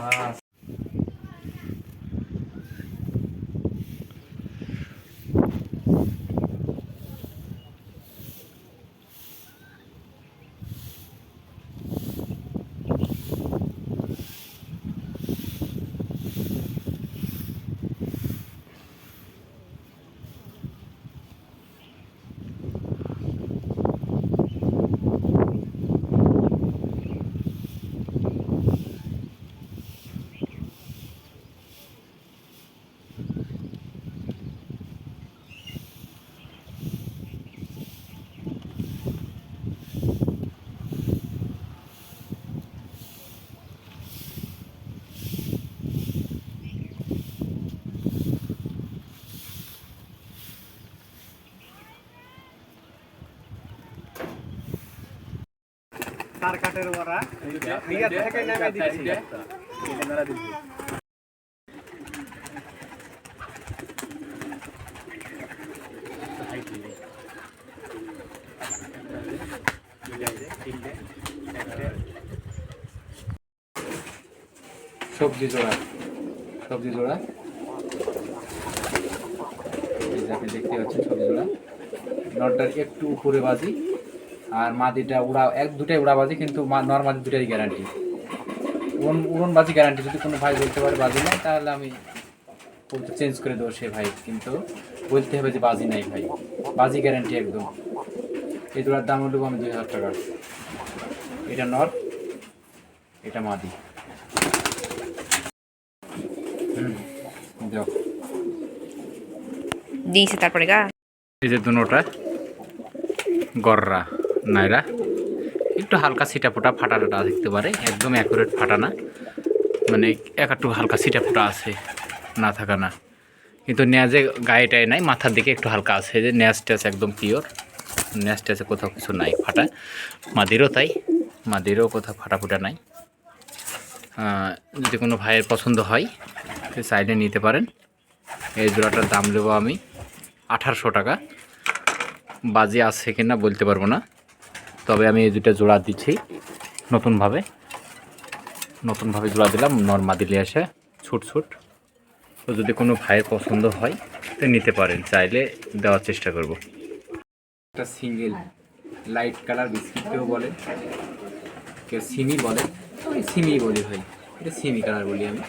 মাছ তার কাটের ওরা রিয়াদ থেকে নেমে দিচ্ছি। সবজি জোড়া। সবজি জোড়া। আপনি দেখতে পাচ্ছেন সবজি জোড়া। নটটার একটু উপরে বাজি। আর মাদিটা উড়া এক দুটাই উড়া বাজি কিন্তু নর্মাল দুটারই গ্যারান্টি উড়ন উড়ন বাজি গ্যারান্টি যদি কোনো ভাই বলতে পারে বাজি নাই তাহলে আমি কবুতর চেঞ্জ করে দেবো সে ভাই। কিন্তু বলতে হবে যে বাজি নাই ভাই। বাজি গ্যারান্টি একদম। এই দুটার দাম হলো আমি দুই হাজার টাকা। এটা নর এটা মাদি। দিয়েছে তারপরে গা। এই যে দুটা গররা। নাইরা। একটু হালকা সিটা ফোটা ফাটা টাটা দেখতে পারে, একদম অ্যাকুরেট ফাটা না মানে এক একটু হালকা সিটা ফোটা আছে, না থাকা না। কিন্তু ন্যাজে গায়েটায় নাই, মাথার দিকে একটু হালকা আছে, যে ন্যাজ ট্যাজ একদম পিওর ন্যাজ ট্যাজে কোথাও কিছু নাই ফাটা। মাদিরও তাই, মাদিরও কোথাও ফাটা ফুটা নাই যদি কোনো ভাইয়ের পছন্দ হয়, সে চাইলে নিতে পারেন। এই জোড়াটার দাম দেবো আমি আঠারোশো টাকা। বাজি আছে কিনা বলতে পারব না। তবে আমি এই দুটা জোড়া দিচ্ছি। নতুনভাবে। নতুনভাবে জোড়া দিলাম, নর্মা দিলে এসে ছুট ছুট। তো যদি কোনো ভাইয়ের পছন্দ হয়, তো নিতে পারেন, চাইলে দেওয়ার চেষ্টা করব। একটা সিঙ্গেল লাইট কালার বিস্কিট কেউ বলে, কেউ সিমি বলে সিমি বলি ভাই, এটা সিমি কালার বলি আমি।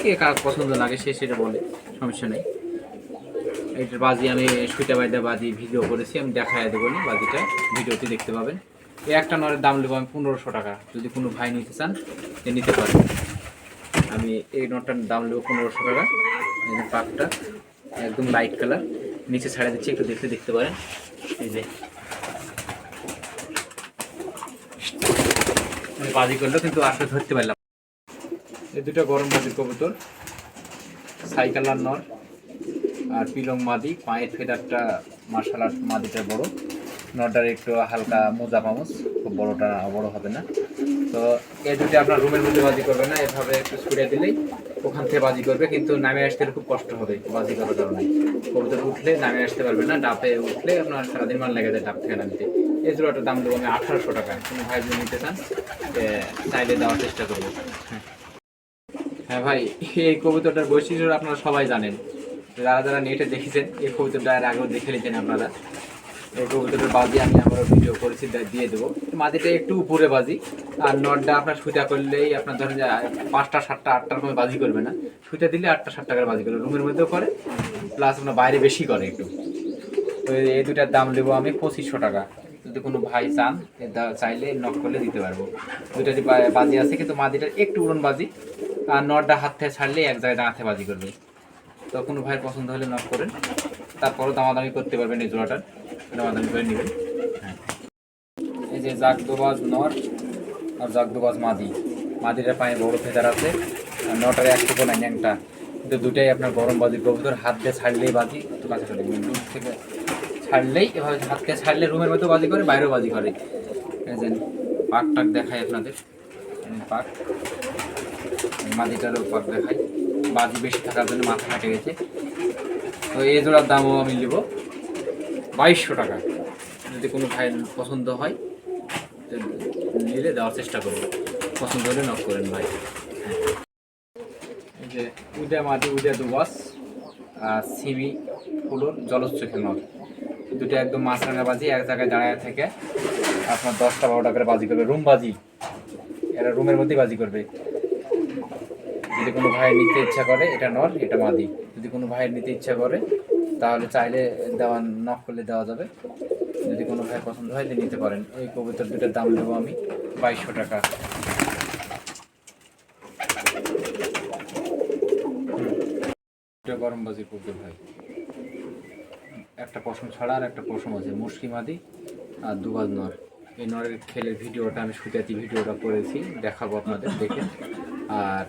কে কার পছন্দ লাগে সে সেটা বলে, সমস্যা নেই। এটার বাজি আমি সুইটা বাইদা বাজি ভিডিও করেছি, আমি দেখায় দেবো নি বাজিটা। ভিডিওতে দেখতে পাবেন। এই একটা নরের দাম নেব আমি পনেরোশো টাকা। যদি কোনো ভাই নিতে চান এ নিতে পারেন আমি এই নটটার দাম নেব পনেরোশো টাকা। পাকটা একদম লাইট কালার নিচে ছাড়া দিচ্ছি, একটু দেখতে দেখতে পারেন। এই যে। বাজি করলেও কিন্তু আসলে ধরতে পারলাম এই দুটো গরম বাজির কবুতর সাইকেলার নর। আর পিলং মাদি পায়ের ফেদারটা মার্শাল আর্ট মাদিটা বড়। নটার একটু হালকা মোজা পামস খুব বড়টা বড় হবে না। তো এই দুটি আপনার রুমের মধ্যে বাজি করবে না এভাবে একটু ছুড়ে দিলেই ওখান থেকে বাজি করবে কিন্তু নামে আসতে খুব কষ্ট হবে বাজি করার কারণে। কবুতর উঠলে নামে আসতে পারবে না ডাপে উঠলে আপনার সারাদিন মান লেগে যায় ডাব থেকে নামতে। এই জোড়াটার দাম দেবো আমি আঠারোশো টাকা কোনো ভাই যদি নিতে চান এ, চাইলে দেওয়ার চেষ্টা করব। হ্যাঁ। হ্যাঁ ভাই এই কবুতরটার বৈশিষ্ট্য আপনারা সবাই জানেন। যারা যারা নেটে দেখেছেন, এই কবুতরটা এর আগেও দেখে নিয়েছেন আপনারা। এই কবুতরের বাজি আমি আমার ভিডিও করেছি দিয়ে দেবো। মাদিটা একটু উপরে বাজি, আর নটটা আপনার সুইটা করলেই আপনার ধরেন পাঁচটা, সাতটা, আটটার সময় বাজি করবে না। সুইটা দিলে আটটা সাত টাকার বাজি করবে, রুমের মধ্যেও করে প্লাস আপনার বাইরে বেশি করে একটু। তো এই- দুটার দাম দেবো আমি পঁচিশশো টাকা। যদি কোনো ভাই চান চাইলে নক করলে দিতে পারব। দুটারই বাজি আছে, কিন্তু মাদিটার একটু উড়ন বাজি, আর নটটা হাত থেকে ছাড়লে এক জায়গায় দাঁড়াতে বাজি করবে। তো কোনো ভাইয়ের পছন্দ হলে নক করেন। তারপরও দামাদামি করতে পারবেন এই জোড়াটার। দামাদামি করে নেবেন। হ্যাঁ। এই যে জাগদোবাজ নর আর জাগদোবাজ মাদি। মাদিটার পায়ে বড় ফেদার আছে। আর নটারে এক টুকু নাই ন্যাংটা। কিন্তু দুটাই আপনার গরম বাজি কবুতর। হাত দিয়ে ছাড়লেই বাজি, একটু কাছে চলে গেলেন। রুম থেকে ছাড়লেই, এভাবে হাত দিয়ে ছাড়লে রুমের মধ্যে বাজি করে, বাইরেও বাজি করে। এই যে পাক টাক দেখায় আপনাদের পাক। মাদিটারও পাক দেখাই। বাজি বেশি থাকার জন্য মাথা কাটে গেছে। তো এই জোড়ার দামও আমি নেব। বাইশশো টাকা। যদি কোনো ভাই পছন্দ হয়, নিলে দেওয়ার চেষ্টা করব। পছন্দ হলে নক করেন ভাই। যে উদা মাদি উদা দুবাস, আর সিমি ফুলুর জলচ্চোখের নদ দুটো একদম মাছরাঙা বাজি, এক জায়গায় দাঁড়ায় থেকে। আপনার দশটা বারোটা করে বাজি করবে। রুম বাজি। এরা রুমের মধ্যেই বাজি করবে। যদি কোনো ভাই নিতে ইচ্ছা করে, এটা নর, এটা মাদি। যদি কোনো ভাইয়ের নিতে ইচ্ছা করে, তাহলে চাইলে দেওয়া নক করলে দেওয়া যাবে। যদি কোনো ভাই পছন্দ হয় নিতে পারেন। এই কবুতর দুটার দাম দেবো আমি বাইশশো টাকা। গরম বাজি কবুতর ভাই। একটা পশম ছাড়া আর একটা পশম আছে, মুশকি মাদি আর দুবাজ নর। এই নরের খেলের ভিডিওটা, আমি সুতাতি ভিডিওটা করেছি, দেখাবো আপনাদের দেখে। আর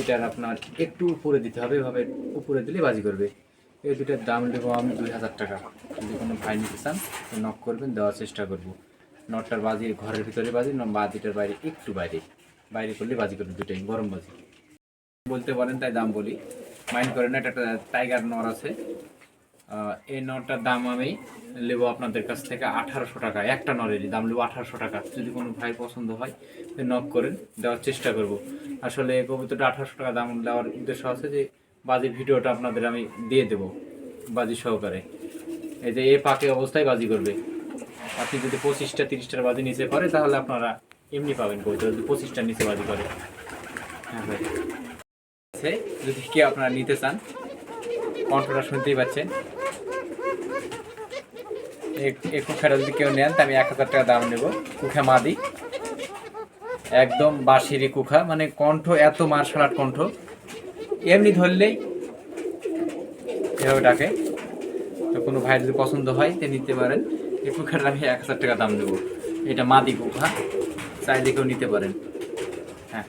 এটার আপনার একটু উপরে দিতে হবে, এভাবে উপরে দিলে বাজি করবে। এই দুটার দাম দেবো আমি দুই হাজার টাকা। যদি কোনো ভাই নিতে চান নক করবেন, দেওয়ার চেষ্টা করব। নটটার বাজি ঘরের ভিতরে বাজি বাজিটার বাইরে, একটু বাইরে। বাইরে করলে বাজি করবে দুটাই গরম বাজি। বলতে পারেন তাই দাম বলি। মাইন্ড করেন এটা একটা টাইগার নর আছে। এই নরটার দাম আমি নেব আপনাদের কাছ থেকে আঠারোশো টাকা। একটা নরেরই দাম নেব আঠারোশো টাকা। যদি কোনো ভাই পছন্দ হয় নক করেন, দেওয়ার চেষ্টা করব। আসলে এই কবুতরটা আঠারোশো টাকা দাম দেওয়ার উদ্দেশ্য আছে যে, বাজি ভিডিওটা আপনাদের আমি দিয়ে দেবো বাজি সহকারে। এই যে এ পাকে অবস্থায় বাজি করবে। আপনি যদি পঁচিশটা, তিরিশটার বাজি নিচে করে, তাহলে আপনারা এমনি পাবেন কবিতা যদি পঁচিশটার নিচে বাজি করে। হ্যাঁ ভাই। যদি কেউ আপনারা নিতে চান, কণ্ঠটা শুনতেই পাচ্ছেন। এই কুখাটা যদি কেউ নেন, তা আমি এক হাজার টাকা দাম নেব। কুখা মাদি। একদম বাঁশিরি কুখা। মানে কণ্ঠ, এত মার্শাল আর্ট কণ্ঠ। এমনি ধরলেই এভাবে ডাকে। তো কোনো ভাই যদি পছন্দ হয়, তে নিতে পারেন। এই কুখাটা আমি এক হাজার টাকা দাম দেবো এটা মাদি কুখা। চাইলে কেউ নিতে পারেন। হ্যাঁ।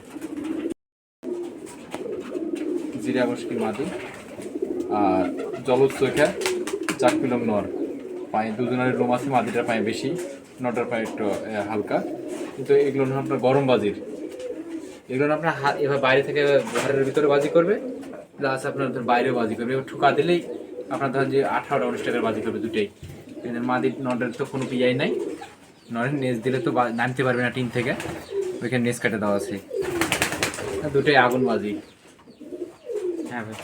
জিরা বসকি মাদি। আর জলজ চোখা কিলো নর। পায়ে দুজনের রুম আছে মাদিটার পায়ে বেশি, নটার পায়ে একটু হালকা। কিন্তু এগুলো আপনার গরম বাজির। এগুলো না আপনার হাত এবার বাইরে থেকে ঘরের ভিতরে বাজি করবে প্লাস আপনার ধর বাইরেও বাজি করবে। এবার ঠুকা দিলেই আপনার ধরেন যে আঠারোটা উনিশ টাকার বাজি করবে দুটোই। মাদির নটের তো কোনো পিয়াই নাই। নরের নেজ দিলে তো নামতে পারবে না টিন থেকে। ওইখানে নেজ কাটে দেওয়া আছে। দুটোই আগুন বাজি। হ্যাঁ ভাই।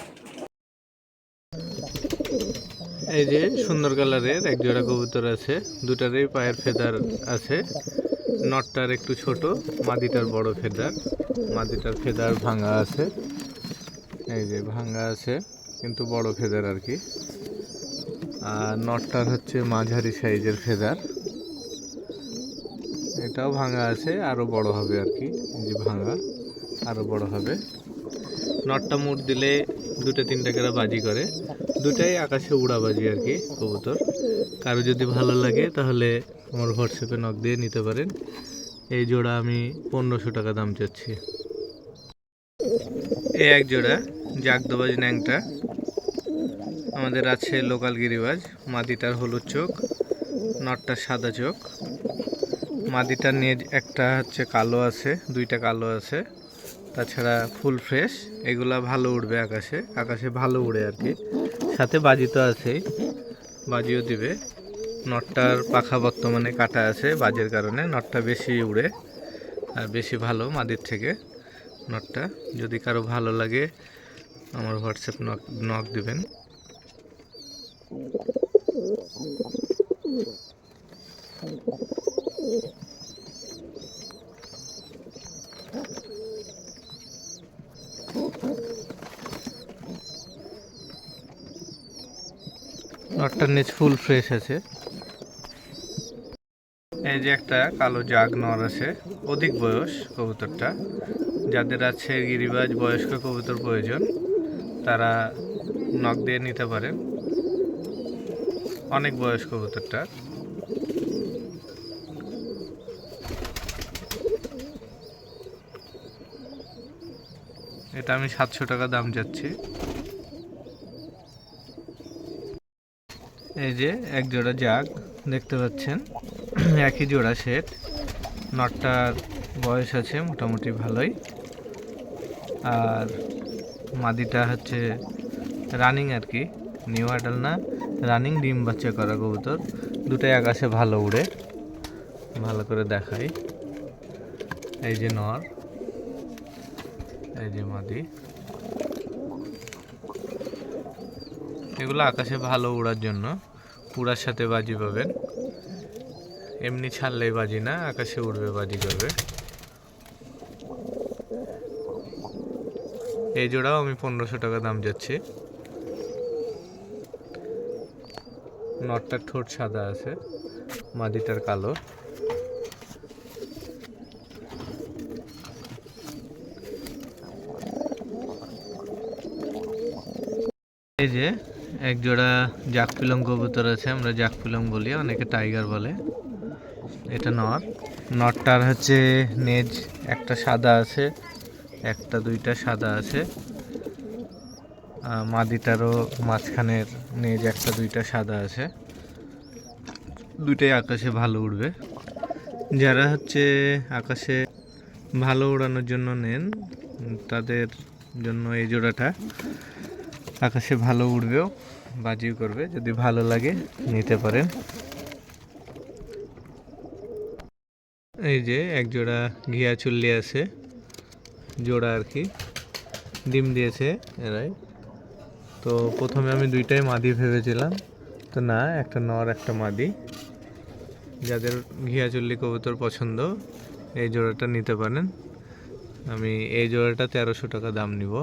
এই যে সুন্দর কালারের এক জোড়া কবুতর আছে, দুটারই পায়ের ফেদার আছে, নটটার একটু ছোট, মাদিটার বড় ফেদার, মাদিটার ফেদার ভাঙা আছে, এই যে ভাঙা আছে, কিন্তু বড় ফেদার আর কি। আর নটটার হচ্ছে মাঝারি সাইজের ফেদার, এটাও ভাঙা আছে আরও বড় হবে আর কি, এই যে ভাঙা আরও বড় হবে। নটটা মুড় দিলে দুটো তিনটা করে বাজি করে। দুটাই আকাশে উড়াবাজি আর কি, কবুতর। কারও যদি ভালো লাগে তাহলে আমার হোয়াটসঅ্যাপে নক দিয়ে নিতে পারেন। এই জোড়া আমি পনেরোশো টাকা দাম চাচ্ছি। এই এক জোড়া, জাগদবাজ ন্যাংটা। আমাদের আছে লোকাল গিরিবাজ, মাদিটার হলুদ চোখ নটটার সাদা চোখ। মাদিটার নেজ একটা হচ্ছে কালো আছে, দুইটা কালো আছে। তাছাড়া ফুল ফ্রেশ, এগুলা ভালো উড়বে আকাশে আকাশে ভালো উড়ে আর কি। সাথে বাজি তো আছেই, বাজিও দিবে। নটটার পাখা বর্তমানে কাটা আছে বাজের কারণে, নটটা বেশি উড়ে আর বেশি ভালো মাদির থেকে। নটটা যদি কারও ভালো লাগে, আমার হোয়াটসঅ্যাপ নক নক দিবেন। নটটার নিচ ফুল ফ্রেশ আছে। এই যে একটা কালো জাগ নর আছে, অধিক বয়স কবুতরটা। যাদের আছে গিরিবাজ বয়স্ক কবুতর প্রয়োজন, তারা নখ দিয়ে নিতে পারেন। অনেক বয়স কবুতরটা। এটা আমি সাতশো টাকা দাম যাচ্ছি। এই যে এক জোড়া জাগ, দেখতে পাচ্ছেন? একই জোড়া সেট নটটার বয়স আছে মোটামুটি ভালোই। আর মাদিটা হচ্ছে রানিং আর কি নিউ আডাল না রানিং ডিম বাচ্চা করা কবুতর। দুটাই আকাশে ভালো উড়ে, ভালো করে দেখাই। এই যে নর, এই যে মাদি। এগুলো আকাশে ভালো উড়ার জন্য। উড়ার সাথে বাজি পাবেন। এমনি ছাড়লেই বাজি না, আকাশে উড়বে, বাজি করবে। এই জোড়াও আমি পনেরোশো টাকা দাম যাচ্ছি। নটটার ঠোঁট সাদা আছে, মাদিটার কালো। এই যে এক জোড়া জাক পিলং কবুতর আছে, আমরা জাক পিলং বলি, অনেকে টাইগার বলে। এটা নর নরটার হচ্ছে নেজ, একটা সাদা আছে, একটা দুইটা সাদা আছে। মাদিটারও মাঝখানের নেজ, একটা দুইটা সাদা আছে। দুইটাই আকাশে ভালো উড়বে। যারা হচ্ছে আকাশে ভালো উড়ানোর জন্য নেন, তাদের জন্য এই জোড়াটা। আকাশে ভালো উড়বেও বাজিও করবে, যদি ভালো লাগে নিতে পারেন। এই যে এক জোড়া ঘিয়া চুল্লি আছে, জোড়া আর কি, ডিম দিয়েছে এরাই। তো প্রথমে আমি দুইটাই মাদি ভেবেছিলাম, তো না, একটা নর, একটা মাদি। যাদের ঘিয়া চুল্লি কবুতর পছন্দ, এই জোড়াটা নিতে পারেন। আমি এই জোড়াটা তেরোশো টাকা দাম নিব।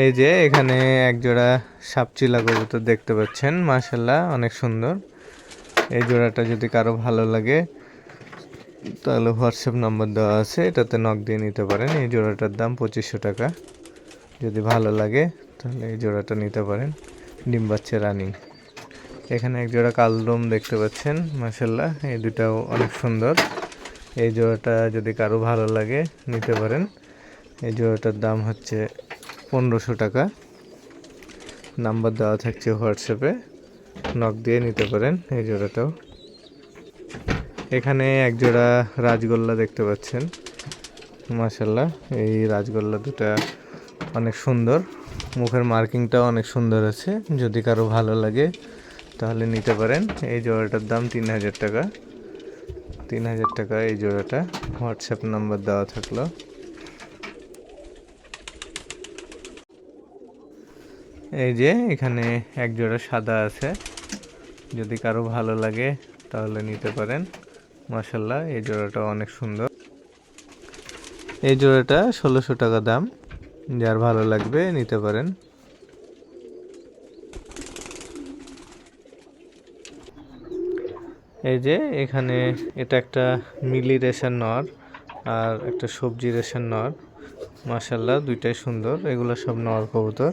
এই যে এখানে এক জোড়া সাপচিলা কবুতর দেখতে পাচ্ছেন মাশাল্লাহ অনেক সুন্দর। এই জোড়াটা যদি কারও ভালো লাগে, তাহলে হোয়াটসঅ্যাপ নাম্বার দেওয়া আছে, এটাতে নক দিয়ে নিতে পারেন। এই জোড়াটার দাম পঁচিশশো টাকা। যদি ভালো লাগে, তাহলে এই জোড়াটা নিতে পারেন। ডিম বাচ্চা রানিং। এখানে এক জোড়া কালদম দেখতে পাচ্ছেন মাশাল্লাহ এই দুটাও অনেক সুন্দর। এই জোড়াটা যদি কারও ভালো লাগে, নিতে পারেন। এই জোড়াটার দাম হচ্ছে পনেরোশো টাকা। নাম্বার দেওয়া থাকছে হোয়াটসঅ্যাপে। নক দিয়ে নিতে পারেন এই জোড়াটাও। এখানে এক জোড়া রাজগোল্লা দেখতে পাচ্ছেন। মাশাল্লাহ এই রাজগোল্লা দুটা অনেক সুন্দর। মুখের মার্কিংটাও অনেক সুন্দর আছে। যদি কারও ভালো লাগে, তাহলে নিতে পারেন। এই জোড়াটার দাম তিন হাজার টাকা। তিন হাজার টাকা এই জোড়াটা। হোয়াটসঅ্যাপ নাম্বার দেওয়া থাকল। এই যে এখানে এক জোড়া সাদা আছে। যদি কারও ভালো লাগে তাহলে নিতে পারেন। মাসাল্লাহ এই জোড়াটা অনেক সুন্দর। এই জোড়াটা ষোলোশো টাকা দাম। যার ভালো লাগবে নিতে পারেন। এই যে এখানে এটা একটা মিলি রেশন নর আর একটা সবজি রেশন নর। মাসাল্লাহ দুইটাই সুন্দর। এগুলো সব নর কবুতর।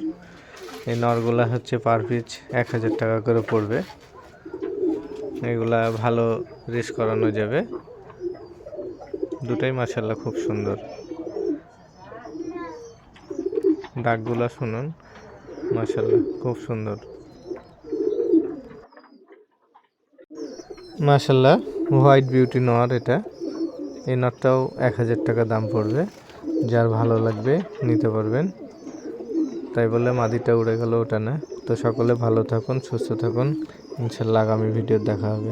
এই নরগুলা হচ্ছে পার পিস এক হাজার টাকা করে পড়বে। এগুলা ভালো রেস করানো যাবে। দুটাই মাসাল্লাহ খুব সুন্দর। ডাকগুলা শুনুন মাসাল্লাহ খুব সুন্দর। মাসাল্লাহ হোয়াইট বিউটি নর এটা। এই নটটাও এক হাজার টাকা দাম পড়বে। যার ভালো লাগবে নিতে পারবেন। তাই বলে মাদিটা উড়ে গেল ওটা না তো সকলে ভালো থাকুন, সুস্থ থাকুন। ইনশাল্লাহ আগামী ভিডিও দেখা হবে।